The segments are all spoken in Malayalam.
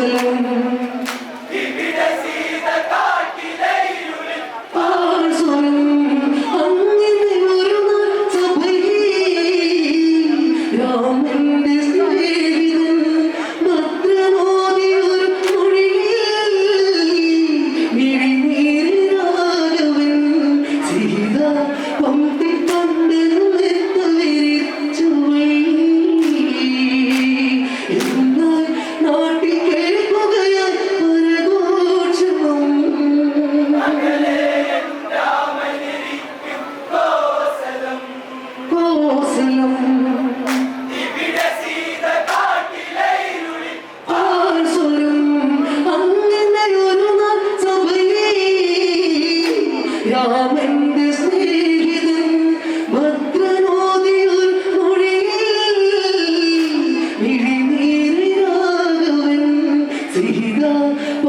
കോസലം സീത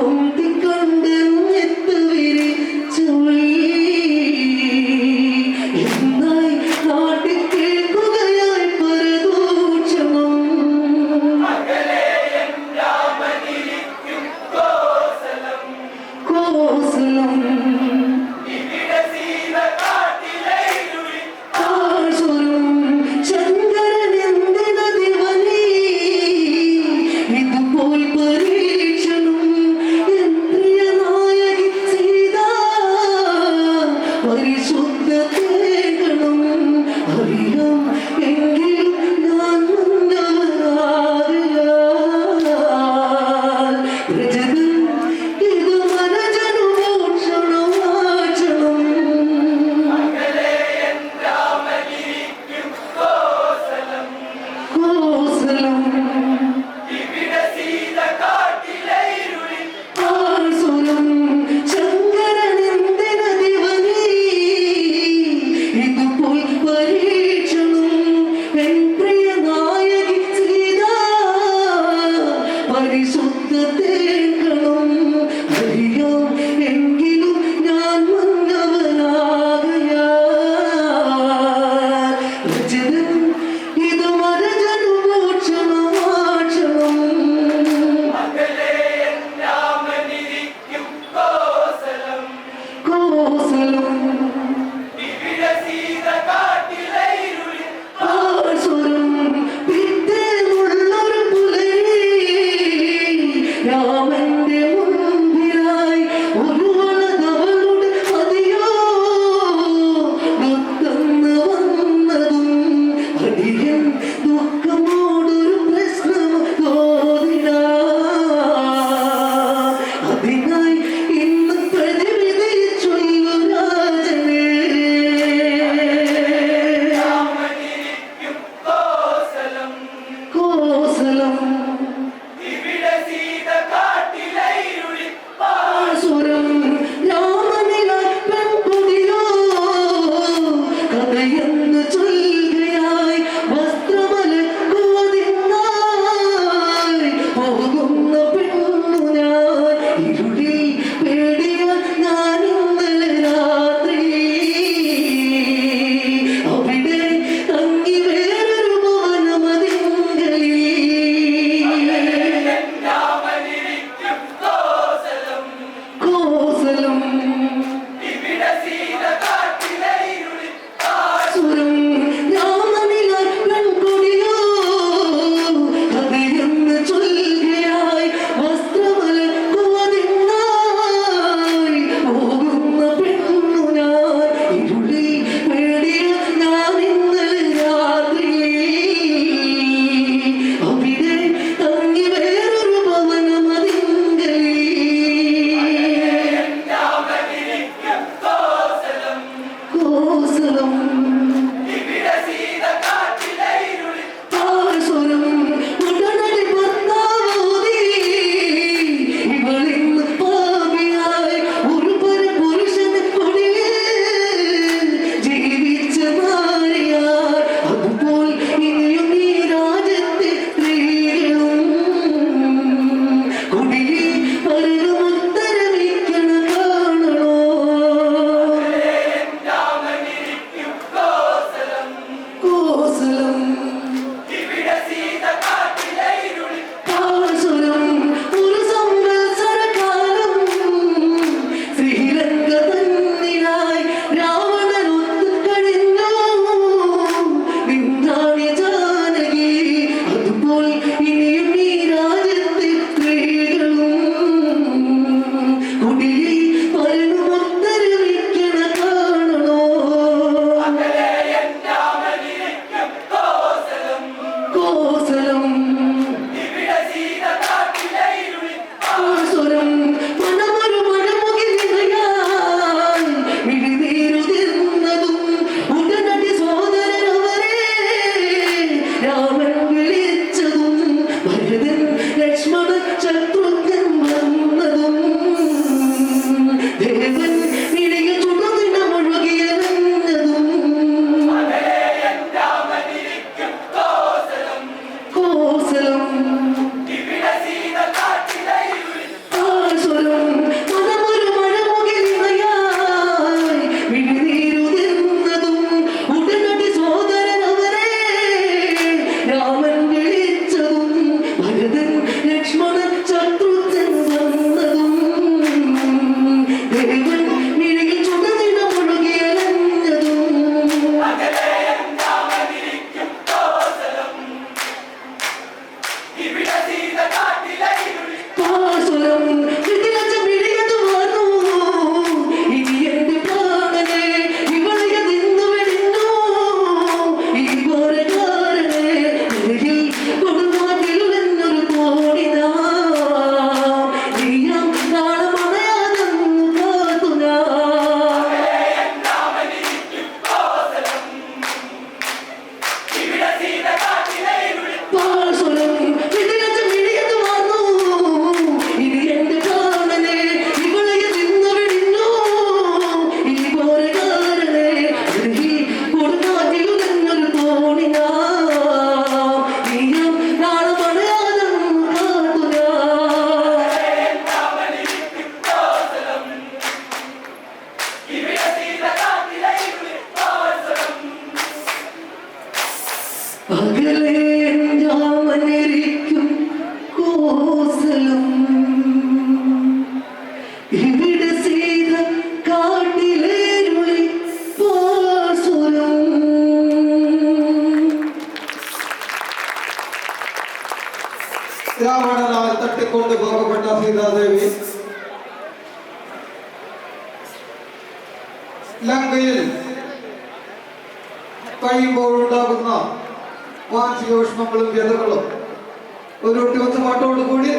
അകലെ ഞാമനിരിക്കും കോസലം. ഇവിടെ ചെയ്ത കാട്ടിലേരുളി പാസുരം. രാവണനാൽ തട്ടിക്കൊണ്ട് പോകപ്പെട്ട സീതാദേവി ലങ്കയിൽ കഴിയുമ്പോഴുണ്ടാകുന്ന മാനസിക വിഷമങ്ങളും വ്യതകളും. ഒരു ഒട്ടുവച്ച പാട്ടോട് കൂടി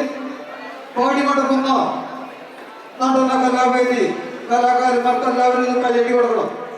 പാടി മടങ്ങുന്ന നടന കലാവേദി കലാകാരന്മാർക്ക് എല്ലാവരും കൈയടി കൊടുക്കണം.